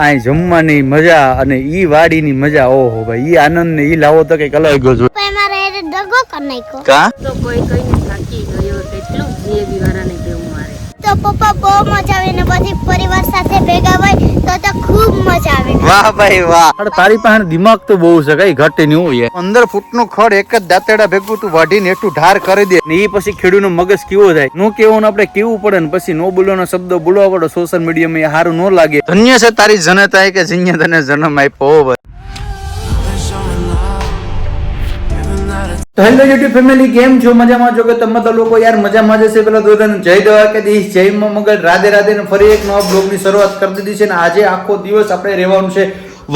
આ જમવાની મજા અને ઈ વાડીની મજા ઓહો ભાઈ ઈ આનંદ ને ઈ લાવો તો કંઈક અલગ જ દગો કરી નાખ્યો. કા? તો કોઈ કઈને થાકી ગયો કેટલું જીએબી મારે તો પપ્પા બહુ મજા આવે ને પછી પરિવાર સાથે ભેગા હોય તો તો ખૂબ મજા આવે વાહ ભાઈ વાહ. અરે તારી પાસે દિમાગ તો બહુ છે કઈ ઘટે નહીં હોય પંદર ફૂટનું ખડ એક જ દાંતેડા ભેગું તું વાઢીને એટલું ઢાર કરી દે. ને એ પછી ખેડૂતનો મગજ કેવો થાય? નો કેવું આપણે કેવું પડે ને પછી નો બોલવાનો શબ્દ બોલવા પડે સોશિયલ મીડિયામાં એ સારું ન લાગે. ધન્ય છે તારી જનતા કે જીન્ય તને જન્મ આપ્યો તો હેલો યુટ્યુબ ફેમિલી કેમ છો? મજામાં છો કે તમે તો લોકો યાર મજામાં જશે પેલા તો તને જય દવા કે દીશ જય મંગળ રાધે રાધે ને ફરી એક નવા બ્લોગની શરૂઆત કરી દીધી છે ને આજે આખો દિવસ આપણે રહેવાનું છે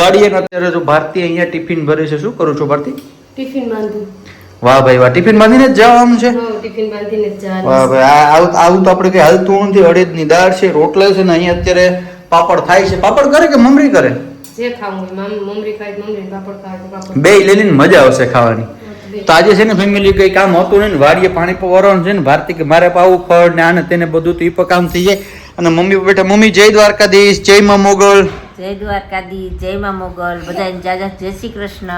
વાડીએ ને અત્યારે જો ભારતી અહીંયા ટિફિન ભરે છે. શું કરું છો ભારતી? ટિફિન બાંધું. વાહ ભાઈ વાહ. ટિફિન બાંધીને જ જવાનું છે? ટિફિન બાંધીને જ જવાનું વાહ ભાઈ આવું આવું તો આપણે કઈ હાલતું નથી. અડદની દાળ છે રોટલા છે ને અહીંયા અત્યારે પાપડ થાય છે. પાપડ કરે કે મમરી કરે? જે ખાવું મમરી ખાય મમરી પાપડ ખાય પાપડ બે લઈ લઈને મજા આવશે ખાવાની. તો આજે છે ને ફેમિલી કઈ કામ હતું નહીં ને વાડીએ પાણી પવારવાનું છે ને ભારતી કે મારે પાવું ફળ ને આને તેને બધું તો ઈ પણ કામ થઈ જાય. અને મમ્મી બેઠા મમ્મી જય દ્વારકાધીશ જય માં મોગલ. જય દ્વારકાધી જય માં મોગલ. બધાને જાજા જય શ્રી કૃષ્ણ.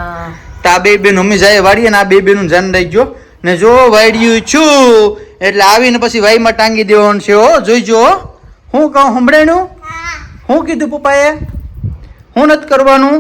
તો બે બેન મમ્મી જાય વાડીએ ને આ બે બેનું જાન રાખજો ને જો વાડ્યું છું એટલે આવીને પછી વાઈમાં ટાંગી દેવાનું છે હો જોઈજો હો. હું કહું સંભળાયનું હું કીધું પપ્પાએ? હું નથી કરવાનું?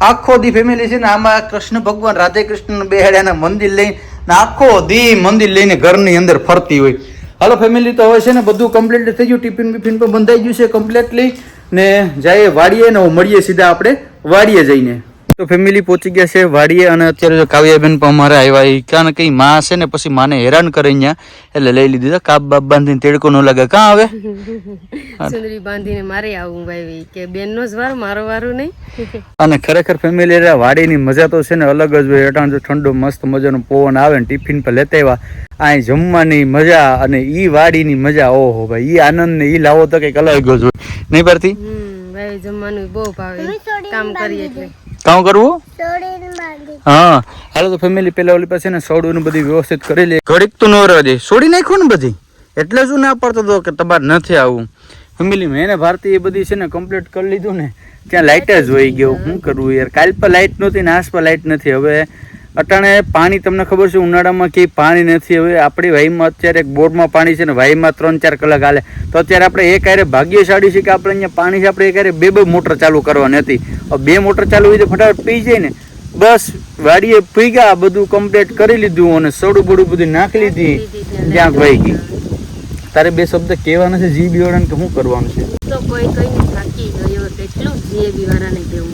આખો દી ફેમિલી છે ને આમાં કૃષ્ણ ભગવાન રાધે કૃષ્ણ બેહાડ્યાના મંદિર લઈને ને આખો દી મંદિર લઈને ઘરની અંદર ફરતી હોય. હાલો ફેમિલી તો હવે છે ને બધું કમ્પ્લીટ થઈ ગયું. ટિફિન બિફિન પણ બંધાઈ ગયું છે કમ્પ્લીટલી ને જાય વાડીએ ને મળીએ સીધા આપણે. વાડીએ જઈને. તો ફેમિલી પહોંચી ગયા છે વાડીએ અને અત્યારે જો કાવ્યાબેન પણ અમારે આવ્યા એ કારણ ને કઈ માં છે ને પછી માને હેરાન કરે અહીંયા. એટલે લઈ લીધી કાપ બાપ બાંધીને તેડકો ન લાગે. કાં આવે? સુંદરી બાંધીને મારે આવું ભાઈ કે બેનનો જ વાર મારો વારો નહીં. અને ખરેખર ફેમિલી વાડીની મજા તો છે ને અલગ જ હોય. અટાણ જો ઠંડો મસ્ત મજાનો પવન આવે ને ટિફિન પર લેતા આવ્યા. આ જમવાની મજા અને ઈ વાડીની મજા ઓહો ભાઈ ઈ આનંદ ને ઈ લાવો તો કંઈક અલગ જ હોય. નહીં પરથી હમ ભાઈ જમવાનું બહુ ભાવે. કામ કરીએ એટલે. કામ કરવું? હા. હાલો તો ફેમિલી પેલા ઓલી પાસે ને સોડું બધી વ્યવસ્થિત કરી લે. ઘડીક તો ન રહેવા દે છોડી નાખ્યું ને બધી? એટલે શું ના પડતો હતો કે તમારે નથી આવું. ફેમિલી મેં ને ભારતી એ બધી છે ને કમ્પ્લીટ કરી લીધું ને. ત્યાં લાઇટ જ હોઈ ગયો. શું કરવું યાર? કાલ પર લાઇટ નહોતી ને આજ પર લાઇટ નથી. હવે અટાણે પાણી તમને ખબર છે, ઉનાળામાં ક્યાંય પાણી નથી. હવે આપણી વાઈમાં અત્યારે એક બોરમાં પાણી છે ને વાઈમાં ત્રણ ચાર કલાક હાલે. તો અત્યારે આપણે એક હારે ભાગ્યશાળી છે કે આપણે અહીંયા પાણી છે, આપણે એક હારે બે બે મોટર ચાલુ કરવાની હતી. બે મોટર ચાલુ હોય તો ફટાફટ પી જાય ને. બસ વાડીએ પી ગયા બધું કમ્પ્લીટ કરી લીધું અને સડું બડું બધું નાખી લીધી. ક્યાંક વહી ગઈ. તારે બે શબ્દ કહેવાના છે, જી બીવાળાને કે શું કરવાનું છે? તો કોઈ કઈ થાકી ગયો કેટલું જીએબી વાળાને કેવું મારે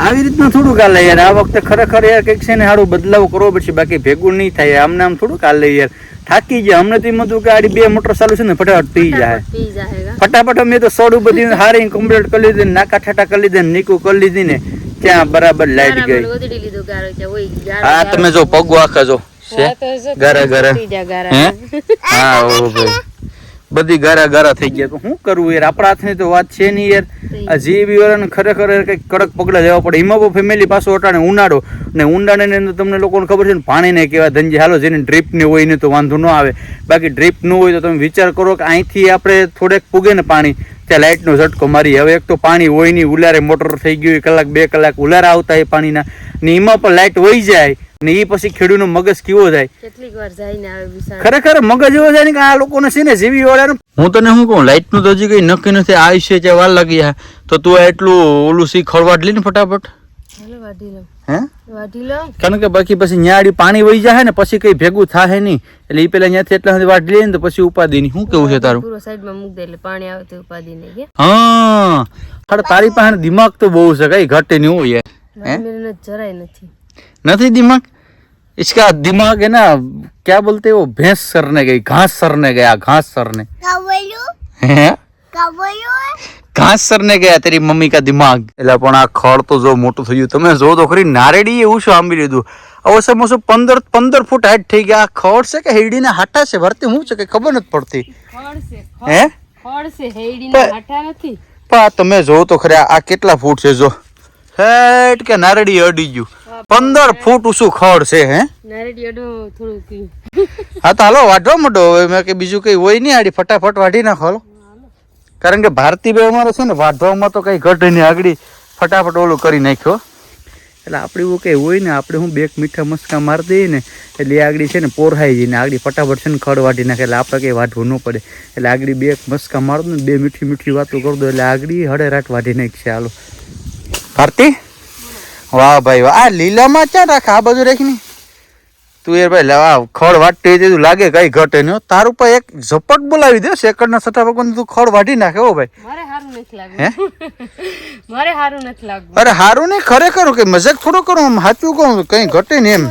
આવી રીતના થોડુંક હાલે યાર. આ વખતે ખરેખર યાર કંઈક છે ને સારું બદલાવ કરવો પડશે. બાકી ભેગું નહીં થાય આમને આમ થોડુંક હાલે યાર. થાકી ગયા. અમને તો એમ હતું કે આડી બે મોટર ચાલુ છે ને ફટાફટ પી જાય. ફટાફટ મેં તો સોડું બધી હારી કમ્પ્લીટ કરી લીધી નાકા ઠાટા કરી લીધી ને નીકું કરી લીધી ને ત્યાં બરાબર લાઈટ ગઈ. હા તમે જો પગો આખા જો ઘરે હે? હા ઓ ભાઈ બધી ગારા ગારા થઈ ગયા. તો શું કરવું યાર? આપણા હાથની તો વાત છે નહીં યાર. આ જીવી વાળાને ખરેખર કંઈક કડક પગલા લેવા પડે. એમાં પણ ફેમિલી પાછો અટાણે ઉનાળો. ને ઉનાળાની અંદર તમને લોકોને ખબર છે ને પાણીને કેવા ધંજે હાલો જેને ડ્રીપ ને હોય ને તો વાંધો ન આવે. બાકી ડ્રીપ ન હોય તો તમે વિચાર કરો કે અહીંથી આપણે થોડેક પૂગે ને પાણી. ત્યાં લાઇટનો ઝટકો મારી. હવે એક તો પાણી હોય નહીં. ઉલારે મોટર થઈ ગયું કલાક બે કલાક ઉલારા આવતા હોય પાણીના. ને એમાં પણ લાઇટ વહી જાય. ને એ પછી ખેડૂતનો મગજ કેવો થાય કેટલીક વાર જઈને આવે બિસાડ ખરેખર મગજ એવો જાય ને કે આ લોકોને છે ને જીવી વાળાનું હું તને શું કહું લાઈટનું તો હજી કઈ નક્કી નથી આયુષ્ય છે વાર લાગી જાય તો તું એટલું ઓલું સી ખળવાડ લે ને ફટાફટ. હાલો વાઢી લો હે? વાઢી લો કારણ કે બાકી પછી ન્યાડી પાણી વહી જાય ને પછી કઈ ભેગું થાય નહીં. એટલે એ પેલા ત્યાંથી એટલા સુધી વાટ લે ને તો પછી ઉપાધિ ની શું કેવું છે તારું? પૂરો સાઈડમાં મૂક દે એટલે પાણી આવે તો ઉપાદી નહીં હા? તારી પાસે દિમાગ તો બહુ છે કઈ ઘટે નહીં હોય જરાય નથી. નથી दिमाग इसका दिमाग है ना क्या बोलते हैं वो भैंस सरने गई घास सरने गया घास सरने કાવયું हैं કાવયું ઘાસ સરને ગયા તારી મમ્મી કા દિમાગ એટલે પણ આ ખડ તો જો મોટું થઈ ગયું તમે જો તો ખરી નારેડી એવું શું આંબી લીધું અવશ્યમાં શું પંદર પંદર ફૂટ હાઈટ થઈ ગયા આ ખડ છે કે હેડીના હાટા છે ભરતી હું છે કે ખબર નથી પડતી ખડ છે હે ખડ છે હેડીના હાટા નથી પણ આ તમે જો તો ખરી આ આ કેટલા ફૂટ છે જો હેટ કે નારડી અડી ગયું. પંદર ફૂટ ઊંચું ખડ છે હે? નારેડી અડો થોડુંક હા તો હાલો વાઢો મોટો હવે મેં કે બીજું કઈ હોય નહીં આડી ફટાફટ વાઢી નાખો હાલો. કારણ કે ભારતીભાઈ અમારે છે ને વાઢવામાં તો કઈ ઘટ નહીં. આગળ ફટાફટ ઓલું કરી નાખ્યો. એટલે આપણે એવું કંઈ હોય ને આપણે હું બેક મીઠા મસ્કા મારી દઈએ ને એટલે આગળ છે ને પોરહાઈ જઈને આગળ ફટાફટ છે ને ખડ વાટી નાખે. એટલે આપણે કંઈ વાટવું ન પડે. એટલે આગળ બે મસ્કા મારો ને બે મીઠી મીઠી વાતો કરી દો. એટલે આગળ હડે રાટ વાટી નાખશે. હાલો. ભારતી વાહ ભાઈ વાહ. આ લીલામાં ક્યાં રાખે આ બાજુ રાખીને? તું યાર ભાઈ લાવા ખડ વાટતી તું લાગે કઈ ઘટે નહીં. તારું પર એક ઝપટ બોલાવી દે સેકન્ડના સટા ભગવાન તું ખડ વાટી નાખે હો ભાઈ. મારે સારું નથી હે? મારે સારું નથી લાગવું અરે હારું નહીં ખરેખર કે મજાક થોડો કરો આમ સાચું કહું કઈ ઘટે નહીં એમ.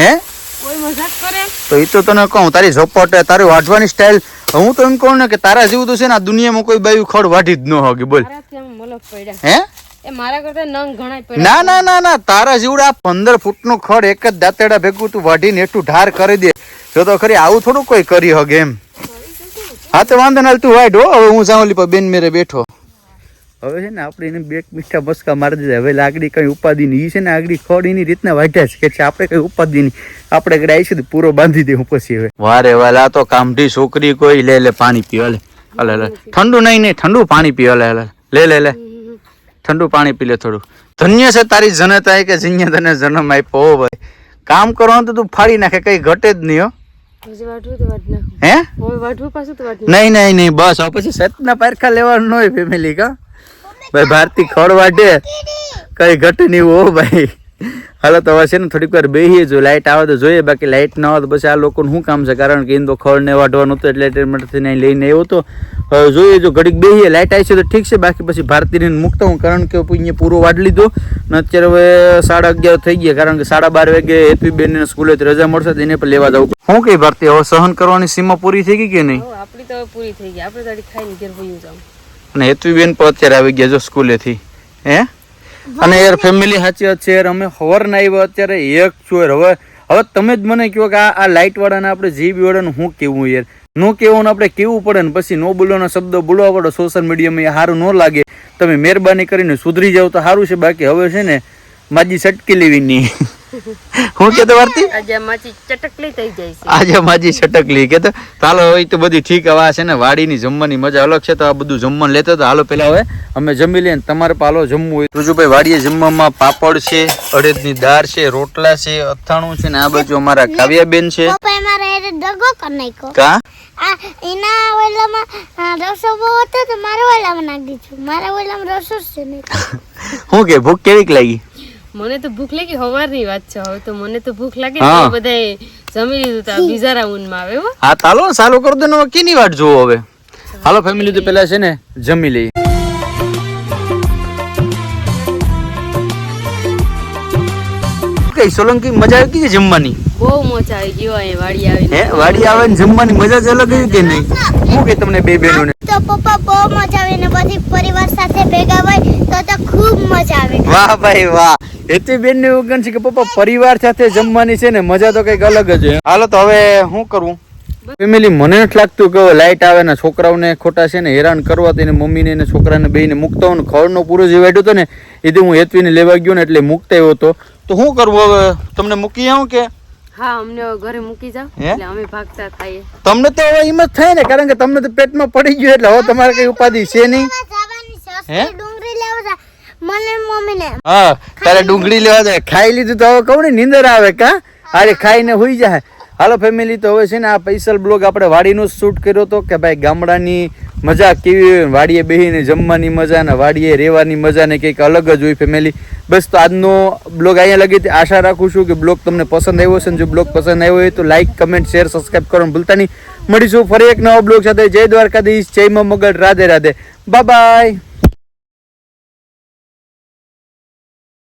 હે? કોઈ મજાક કરે? તો એ તો તને કહું તારી ઝપટ તારી વાઢવાની સ્ટાઇલ હું તો એમ કહું ને કે તારા જેવું તો છે ને આ દુનિયામાં કોઈ બાયું ખડ વાઢી જ ન હોગી બોલ. હે? મારા કરતા નંગ ઘણા ના ના ના ના તારા જીવડા પંદર પંદર ફૂટનું ખડ એક જ દાંતેડા ભેગું તું વાઢીને એટલું ઢાર કરી દે. જો તો ખરી આવું થોડું કોઈ કરી હગે એમ. હા તો વાંધો ના તું વાઢ હો. હવે હું જાઉં પર બેન મેરે બેઠો. હવે છે ને આપણે એને બે મીઠા બસકા મારી દીધા. હવે લાગડી કઈ ઉપાધિ નહીં એ છે ને આગડી ખડ એની રીતના વાઢ્યા છે કે છે આપણે કઈ ઉપાધિ નહીં આપણે કઈ આવીશું તો પૂરો બાંધી દેવું પછી હવે. વારે વાલા તો કામઢી છોકરી કોઈ લે લે પાણી પીવા લે. ઠંડુ નહીં નહીં ઠંડુ પાણી પીવા લે લે લે લે. લે ઠંડુ પાણી પી લે થોડું. ધન્ય છે તારી જનતા કે જીને તને જન્મ આપ્યો હો ભાઈ. કામ કરવાનું તો તું ફાડી નાખે કઈ ઘટે જ નહીં હો. હે? નહીં નહીં નહીં બસ. હવે પછી સતના પારખા લેવાનું હોય ફેમિલી કા. ભાઈ ભારતી ખડ વાઢે. કઈ ઘટે નહીં હો ભાઈ. હાલો તો હવે છે ને થોડીક વાર બેહીએ જો લાઇટ આવે તો જોઈએ બાકી લાઇટ ના આવે તો પછી આ લોકોનું શું કામ છે? કારણ કે એને તો ખડ ને વાઢવાનું હતું એટલે એટલા માટે લઈને આવ્યો હતો હવે જોઈએ જો ઘડીક બેહીએ લાઇટ આવી છે તો ઠીક છે બાકી પછી ભારતીને મૂકતા હું કારણ કે અહીંયા પૂરો વાઢ લીધો. ને અત્યારે હવે સાડા અગિયાર થઈ ગયા કારણ કે સાડા બાર વાગે બેન સ્કૂલેથી રજા મળશે તો એને પણ લેવા જવું શું કઈ ભારતી હવે સહન કરવાની સીમા પૂરી થઈ ગઈ કે નહીં? આપણી તો પૂરી થઈ ગઈ આપણે તારી ખાઈને ઘેર વયું જાવ અને હેતવીબેન પણ અત્યારે આવી ગયા જો સ્કૂલેથી. હે? અને યાર ફેમિલી સાચી છે, યાર અમે સવારના આવ્યા, અત્યારે એક છો યાર. હવે હવે તમે જ મને કહો કે આ આ લાઇટ વાળાને આપણે જીબી વાળાને શું કેવું યાર? નો કહેવાનું, આપણે કેવું પડે ને પછી નો બોલવાનો શબ્દ બોલવા પડે સોશિયલ મીડિયામાં એ સારું ન લાગે. તમે મહેરબાની કરીને સુધરી જાવ તો સારું છે. બાકી હવે છે ને, માજી સટકી લેવી નહીં. હું કે તો વર્તી? આજે માજી ચટકલી થઈ જાય છે. આજે માજી ચટકલી. કે તો તો બધી ઠીક હવે છે ને વાડીની જમવાની મજા અલગ છે તો આ બધું જમવાનું લેતો તો હાલો પેલા હવે અમે જમી લઈએ તમારે પાલો જમવું હોય. રુજુભાઈ વાડીએ જમવામાં પાપડ છે અડદની દાળ છે રોટલા છે અથાણું છે ને આ બાજુ અમારા કાવ્યાબેન છે. દગો કરી નાખ્યો. કા? એના ઓલામાં રસો બહુ હતો તો મારા ઓલામાં નાખી દીધું. મારા ઓલામાં રસો છે નહીં. હું કે ભૂખ કેવીક લાગી? મને તો ભૂખ લાગી સવારની વાત છે હવે તો મને તો ભૂખ લાગી તો બધાએ જમી લીધું તા બીજા રાઉન્ડમાં આવે હો. હા ચાલો ને ચાલુ કરી દો ને હવે કેની વાટ જોવો હવે? હાલો ફેમિલી તો પેલા છે ને જમી લઈએ. કઈ સોલંકી મજા આવી ગઈ જમવાની? બહુ મજા આવી ગયો અહીં વાડી આવીને. હે વાડી આવે ને જમવાની મજા જ અલગ હોય કે નહીં? હું કે તમને બે બહેનોને? તો પપ્પા બહુ મજા આવે ને બધી પરિવાર સાથે ભેગા હોય તો તો ખૂબ મજા આવે. વાહ ભાઈ વાહ. હેતી બેન ને એવું છે કે પપ્પા પરિવાર સાથે જમવાની છે ને મજા તો કંઈક અલગ જ હોય હાલો તો હવે શું કરવું ફેમિલી મને નથી લાગતું કે લાઇટ આવે ને છોકરાઓને ખોટા છે ને હેરાન કરવા તેને મમ્મીને ને છોકરાને બેને મૂકતા હોય ને ખવડનો પૂરો જે વાઢ્યો હતો ને એથી હું હેતવીને લેવા ગયો ને એટલે મૂકતા આવ્યો હતો. તો શું કરવું હવે? તમને મૂકી આવું કે? હા અમને ઘરે મૂકી જાવ એટલે અમે ભાગતા થઈએ. તમને તો હવે એમ જ થાય ને કારણ કે તમને તો પેટમાં પડી ગયું એટલે હવે તમારે કઈ ઉપાધિ છે નહીં. હે? મને મમ્મીને. હા તારે ડુંગળી લેવા જાય ખાઈ લીધું તો હવે ને નીંદર આવે કા? અરે ખાઈને હોઈ જાય. હાલો ફેમિલી તો હવે છે ને આ પૈસલ બ્લોગ આપણે વાડીનો શૂટ કર્યો હતો કે ભાઈ ગામડાની મજા કેવી હોય વાડીએ બેસીને જમવાની મજા ને વાડીએ રહેવાની મજા ને કંઈક અલગ જ હોય ફેમિલી બસ તો આજનો બ્લોગ અહીંયા લગી આશા રાખું છું કે બ્લોગ તમને પસંદ આવ્યો છે ને જો બ્લોગ પસંદ આવ્યો હોય તો લાઇક કમેન્ટ શેર સબસ્ક્રાઈબ કરવાનું ભૂલતા નહીં. મળીશું ફરી એક નવો બ્લોગ સાથે. જય દ્વારકાધીશ જય મા મગળ રાધે રાધે. બાય